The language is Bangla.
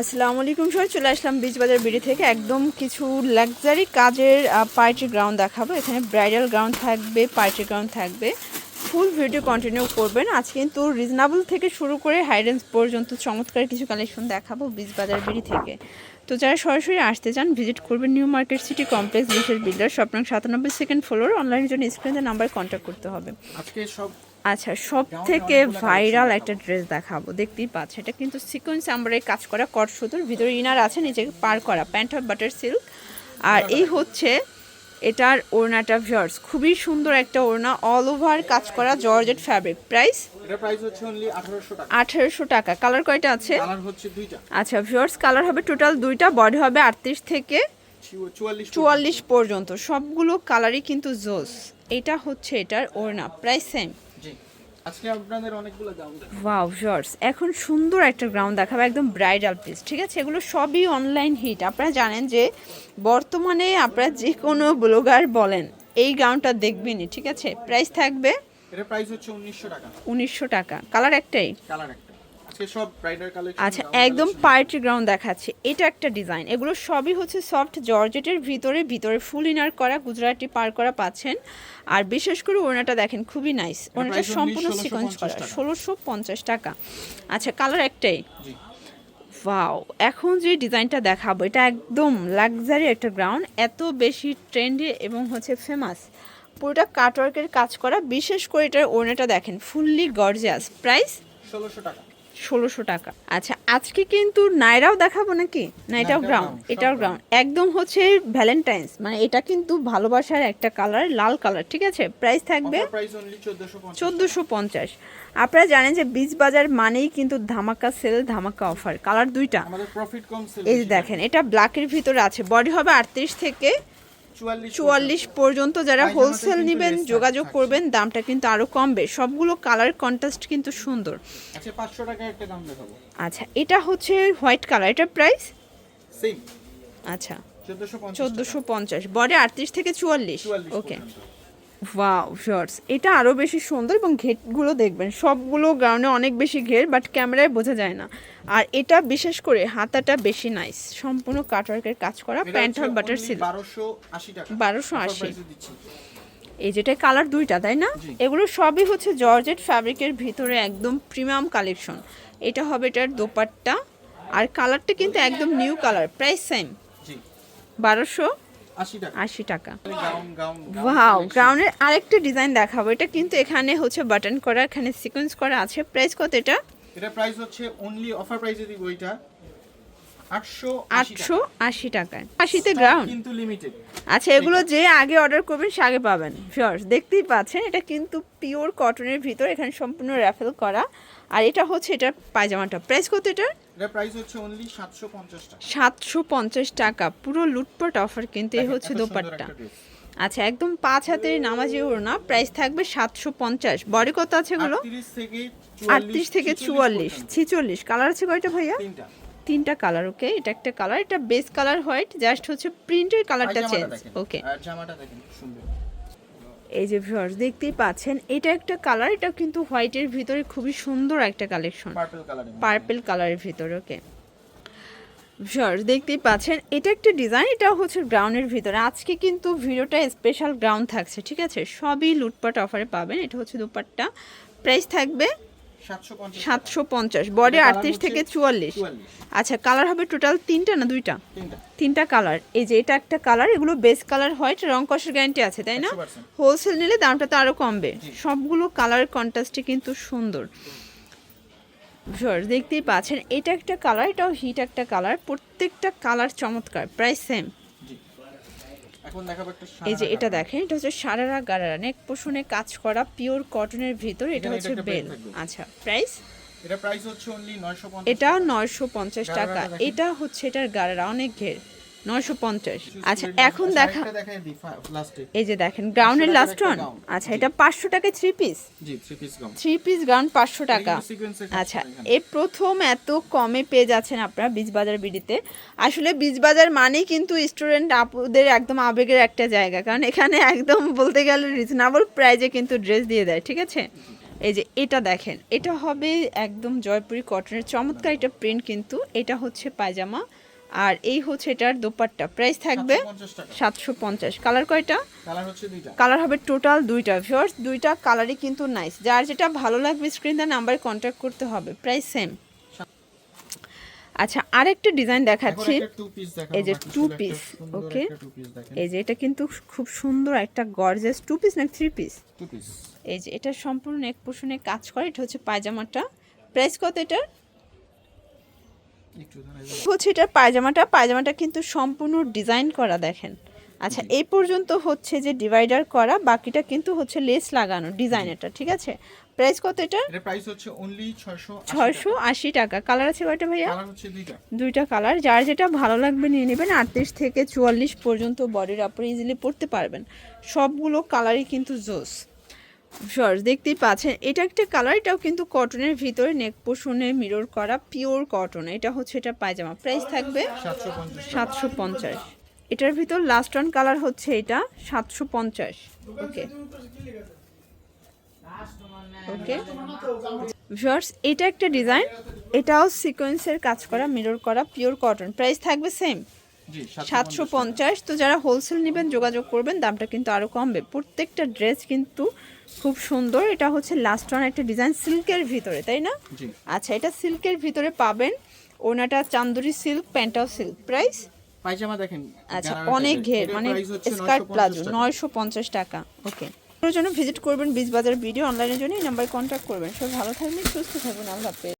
আসসালামু আলাইকুম সবাই চলে আসলাম বিচ বাজার বিড়ি থেকে। একদম কিছু লাক্সারি কাজের পার্টি গ্রাউন্ড দেখাবো। এখানে ব্রাইডাল গ্রাউন্ড থাকবে পার্টি গ্রাউন্ড থাকবে। ফুল ভিডিও কন্টিনিউ করবেন। আজ কিন্তু রিজনেবল থেকে শুরু করে হাই রেঞ্জ পর্যন্ত চমৎকার কিছু কালেকশন দেখাবো বিচ বাজার বিড়ি থেকে। তো যারা সরাসরি আসতে চান ভিজিট করবেন নিউ মার্কেট সিটি কমপ্লেক্স বিশেষ বিল্ডার স্বপ্ন সাতানব্বই সেকেন্ড ফ্লোর অনলাইনের জন্য স্ক্রিনের নাম্বার কন্ট্যাক্ট করতে হবে। আজকে সব আচ্ছা সব থেকে ভাইরাল একটা ড্রেস দেখাবো। দেখতেই পাচ্ছ এটা কিন্তু সিকোয়েন্স আমরাই কাজ করা কট সুতোর ভিতরে ইনার আছে নিচে পার করা প্যান্ট হবে বাটার সিল্ক। আর এই হচ্ছে এটার ওড়নাটা ভিউয়ার্স খুবই সুন্দর একটা ওড়না অল ওভার কাজ করা জর্জেট ফ্যাব্রিক প্রাইস এটা প্রাইস হচ্ছে অনলি 1800 টাকা। আঠেরোশো টাকা। কালার কয়টা আছে? কালার হচ্ছে দুইটা। আচ্ছা ভিউয়ার্স কালার হবে টোটাল দুইটা বডি হবে আটত্রিশ থেকে 44 চুয়াল্লিশ পর্যন্ত। সবগুলো কালারই কিন্তু জোস এটা হচ্ছে এটার ওড়না। প্রাইস সেম আজকে আপনাদের অনেকগুলো দাম ওয়াও শর্টস এখন সুন্দর একটা গ্রাউন্ড দেখাবো একদম ব্রাইডাল পিস ঠিক আছে? এগুলো সবই অনলাইন হিট আপনারা জানেন যে বর্তমানে আপনারা যে কোনো ব্লগার বলেন এই গ্রাউন্ডটা দেখবেনই ঠিক আছে? প্রাইস থাকবে এর প্রাইস হচ্ছে 1900 টাকা। উনিশশো টাকা। কালার একটাই? কালার একটা। আজকে সব ব্রাইডাল কালেকশন আচ্ছা একদম পার্টি গ্রাউন্ড দেখাচ্ছে। এটা একটা ডিজাইন এগুলো সবই হচ্ছে সফট জর্জেটের ভিতরে ভিতরে ফুল ইনার করা গুজরাটি পার করা পাচ্ছেন। আর বিশেষ করে ওনাটা দেখেন খুবই নাইস ওনাটা সম্পূর্ণ 1650 সিকোয়েন্স করা। ষোলোশো পঞ্চাশ টাকা। আচ্ছা কালার একটাই। ওয়াও এখন যে ডিজাইনটা দেখাবো এটা একদম লাক্সারি একটা গ্রাউন্ড এত বেশি ট্রেন্ডি এবং হচ্ছে ফেমাস পুরোটা কাটওয়ার্কের কাজ করা বিশেষ করে এটার ওড়নাটা দেখেন ফুললি গর্জিয়াস প্রাইস 1600 টাকা। ষোলোশো টাকা। আচ্ছা আজকে কিন্তু নাইরাও দেখাবো নাকি? না এটাও এটা গ্রাউন্ড এটাও গ্রাউন্ড একদম হচ্ছে ভ্যালেন্টাইন্স মানে এটা কিন্তু ভালোবাসার একটা কালার লাল কালার ঠিক আছে? প্রাইস থাকবে অফার প্রাইস অনলি 1450 চোদ্দোশো পঞ্চাশ। আপনারা জানেন যে বীজ বাজার মানেই কিন্তু ধামাকা সেল ধামাকা অফার কালার দুইটা। এই যে দেখেন এটা ব্ল্যাকের ভিতরে আছে। বডি হবে আটত্রিশ থেকে 44 চুয়াল্লিশ পর্যন্ত যারা হোলসেল নেবেন যোগাযোগ করবেন দামটা কিন্তু আরও কমবে। সবগুলো কালার কন্ট্রাস্ট কিন্তু সুন্দর। আচ্ছা 500 টাকা একটা দাম দেখাবো। আচ্ছা এটা হচ্ছে হোয়াইট কালার এটার প্রাইস আচ্ছা। 1450 চোদ্দোশো পঞ্চাশ বডি আটত্রিশ থেকে চুয়াল্লিশ। ওকে। ওয়াও শর্টস এটা আরও বেশি সুন্দর এবং ঘেরগুলো দেখবেন। সবগুলো গ্রাউন্ডে অনেক বেশি ঘের বাট ক্যামেরায় বোঝা যায় না। আর এটা বিশেষ করে হাতাটা বেশি নাইস সম্পূর্ণ কাটওয়ার্কের কাজ করা প্যান্ট হবে বাটার only সিল্ক 1280 টাকা। 1280 Offer price এ দিচ্ছি এই যেটা কালার দুইটা তাই না? এগুলো সবই হচ্ছে জর্জেট ফ্যাব্রিকের ভিতরে একদম প্রিমিয়াম কালেকশন এটা হবে এটার দোপাট্টা। আর কালারটা কিন্তু একদম নিউ কালার প্রাইস সেম বারোশো 80 টাকা আশি টাকা। ওয়াও গ্রাউন্ডের আরেকটা ডিজাইন দেখাবো। এটা কিন্তু এখানে হচ্ছে বাটন করা এখানে সিকোয়েন্স করা আছে। প্রাইস কত এটা? এটা প্রাইস হচ্ছে অনলি অফার প্রাইসে দিব এটা 880 আটশো আশি টাকায়। আশিতে গ্রাউন্ড কিন্তু লিমিটেড আচ্ছা এগুলো যে আগে অর্ডার করবেন সে আগে পাবেন। ভিউয়ার্স দেখতেই পাচ্ছেন এটা কিন্তু পিওর কটনের ভিতর এখানে সম্পূর্ণ র্যাফেল করা। আর এটা হচ্ছে এটার পায়জামাটা। প্রাইস কত এটার? এটা প্রাইস হচ্ছে অনলি 750 টাকা। সাতশো পঞ্চাশ টাকা। পুরো লুটপাট অফার কিন্তু এই হচ্ছে দোপাট্টা। আচ্ছা একদম পাঁচ হাতের নামাজি ওড়না। প্রাইস থাকবে সাতশো পঞ্চাশ। বডি কত আছে এগুলো? আটত্রিশ থেকে চুয়াল্লিশ ছিচল্লিশ কালার আছে কয়টা ভাইয়া? তিনটা কালার ওকে এটা একটা কালার এটা বেস কালার হোয়াইট জাস্ট হচ্ছে প্রিন্টের কালারটা চেঞ্জ ওকে জামাটা দেখেন সুন্দর। এই যে ভিউয়ার্স দেখতেই পাচ্ছেন এটা একটা কালার এটা কিন্তু হোয়াইটের ভিতরে খুবই সুন্দর একটা কালেকশন পার্পল কালারের পার্পল কালারের ভিতরে ওকে ভিউয়ার্স দেখতেই পাচ্ছেন এটা একটা ডিজাইন এটা হচ্ছে গ্রাউন্ডের ভিতরে। আজকে কিন্তু ভিডিওটা স্পেশাল গ্রাউন্ড থাকছে ঠিক আছে? সবই লুটপাট অফারে পাবেন এটা হচ্ছে দুপাট্টা। প্রাইস থাকবে 750 সাতশো পঞ্চাশ বডি আটত্রিশ থেকে চুয়াল্লিশ। 44 আচ্ছা কালার হবে টোটাল তিনটা না দুইটা? তিনটা। তিনটা কালার এই যে এটা একটা কালার এগুলো বেস কালার হোয়াইট রং কষের গ্যারান্টি আছে তাই না? হোলসেল নিলে দামটা তো আরও কমবে। সবগুলো কালার কন্ট্রাস্টে কিন্তু সুন্দর। ভিউয়ার্স দেখতেই পাচ্ছেন এটা একটা কালার এটাও হিট একটা কালার প্রত্যেকটা কালার চমৎকার প্রাইস সেম জি এখন দেখাবো একটা এই যে এটা দেখেন এটা হচ্ছে সারারা গারারা নেক পোষণে কাজ করা পিওর কটনের ভিতর এটা হচ্ছে বেল। আচ্ছা প্রাইস? এটা প্রাইস হচ্ছে অনলি 950 এটা নয়শো পঞ্চাশ টাকা। এটা হচ্ছে এটার গারারা অনেক ঘের। নয়শো পঞ্চাশ। আচ্ছা এখন দেখা এই যে দেখেন গ্রাউন্ডের লাস্ট ওয়ান আচ্ছা এটা পাঁচশো টাকায় three piece three piece ground পাঁচশো টাকা। আচ্ছা। এই প্রথম এত কমে পেয়ে যাচ্ছেন আপনারা বীজ বাজার বিডিতে। আসলে বীজ বাজার মানেই কিন্তু স্টুডেন্ট আপুদের একদম আবেগের একটা জায়গা। কারণ এখানে একদম বলতে গেলে রিজনেবল প্রাইজে কিন্তু ড্রেস দিয়ে দেয় ঠিক আছে? এই যে এটা দেখেন এটা হবে একদম জয়পুরি কটনের চমৎকার এটা প্রিন্ট কিন্তু এটা হচ্ছে পায়জামা। আর এই হচ্ছে এটার দোপাট্টা। প্রাইস থাকবে সাতশো পঞ্চাশ কালার কয়টা? কালার হবে টোটাল দুইটা। ভিউয়ার্স দুইটা কালারই কিন্তু নাইস যার যেটা ভালো লাগবে স্ক্রিন দেন নাম্বারে কন্ট্যাক্ট করতে হবে। প্রাইস সেম আচ্ছা আরেকটা ডিজাইন দেখাচ্ছি। এই যে টু পিস ওকে এই যে এটা কিন্তু খুব সুন্দর একটা গর্জেস টু পিস না থ্রি পিস এই যে এটা সম্পূর্ণ এক পোষণে কাজ করে। এটা হচ্ছে পায়জামাটা। প্রাইস কত এটার? হচ্ছে এটার পায়জামাটা পায়জামাটা কিন্তু সম্পূর্ণ ডিজাইন করা দেখেন। আচ্ছা এই পর্যন্ত হচ্ছে যে ডিভাইডার করা বাকিটা কিন্তু হচ্ছে লেস লাগানো ডিজাইন এটা ঠিক আছে? প্রাইস কত এটা? এর প্রাইস হচ্ছে অনলি 600 ছয়শো আশি টাকা। কালার আছে কয়টা ভাইয়া? কালার হচ্ছে দুইটা। দুইটা কালার যার যেটা ভালো লাগবে নিয়ে নেবেন। আটত্রিশ থেকে চুয়াল্লিশ পর্যন্ত বডির আপরে ইজিলি পড়তে পারবেন। সবগুলো কালারই কিন্তু জোস শর্টস দেখতেই পাচ্ছেন। এটা একটা কালার এটাও কিন্তু কটনের ভিতরে নেক পোষণে মিরর করা পিওর কটন এটা হচ্ছে এটা পায়জামা। প্রাইস থাকবে সাতশো পঞ্চাশ। এটার ভিতর লাস্ট ওয়ান কালার হচ্ছে এটা, সাতশো পঞ্চাশ। ওকে ওকে ভিউয়ার্স এটা একটা ডিজাইন এটাও সিকোয়েন্সের কাজ করা মিরর করা পিওর কটন প্রাইস থাকবে সেম সাতশো পঞ্চাশ তো যারা হোলসেল নেবেন যোগাযোগ করবেন দামটা কিন্তু আরও কমবে। প্রত্যেকটা ড্রেস কিন্তু খুব সুন্দর। এটা হচ্ছে লাস্ট ওয়ান একটা ডিজাইন সিল্কের ভিতরে তাই না? আচ্ছা এটা সিল্কের ভিতরে পাবেন ওনাটা চান্দুরি সিল্ক প্যান্টাও সিল্ক প্রাইস পায়জামা দেখেন আচ্ছা অনেক ঘের মানে স্কার্ট 950 প্লাজো নয়শো পঞ্চাশ টাকা। ওকে জন্য ভিজিট করবেন বীজ বাজার ভিডিও অনলাইনের জন্য এই নাম্বারে কন্ট্যাক্ট করবেন। সব ভালো থাকবেন সুস্থ থাকবেন আল্লাহ হাফেজ।